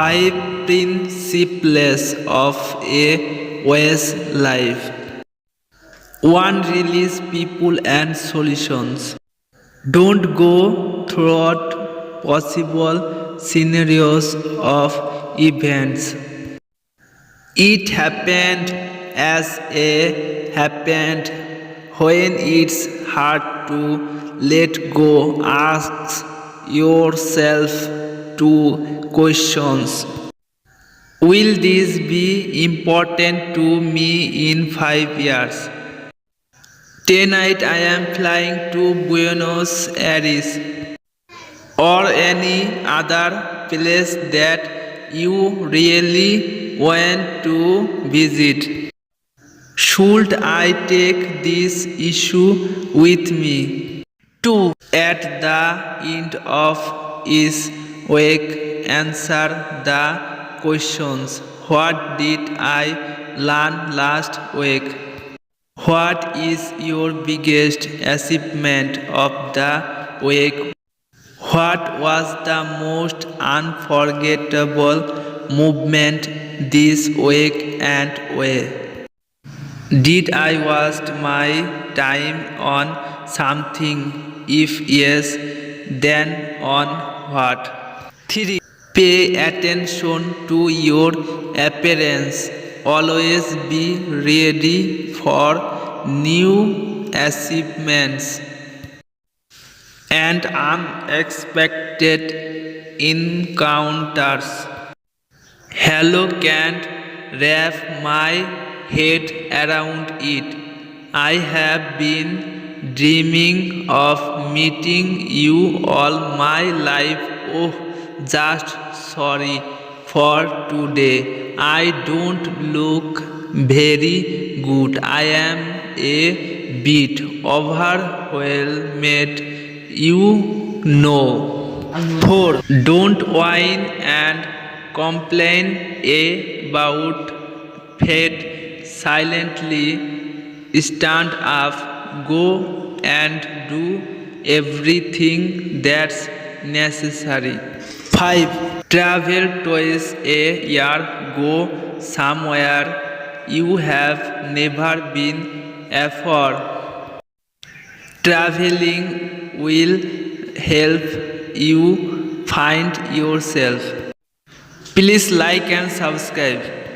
Five principles of a wise life. 1. Release people and solutions. Don't go throughout possible scenarios of events. It happened as a happened. When it's hard to let go, ask yourself two questions. Will this be important to me in five years? Tonight I am flying to Buenos Aires or any other place that you really want to visit. Should I take this issue with me? 2. At the end of his Wake, answer the questions. What did I learn last week? What is your biggest achievement of the week? What was the most unforgettable movement this week and where? Did I waste my time on something? If yes, then on what? 3. Pay attention to your appearance. Always be ready for new achievements and unexpected encounters. Hello can't wrap my head around it. I have been dreaming of meeting you all my life. Oh just sorry for today. I don't look very good. I am a bit overwhelmed, you know. 4. Don't whine and complain about fate. Silently stand up, go and do everything that's necessary. 5. Travel twice a year. Go somewhere you have never been before. Traveling will help you find yourself. Please like and subscribe.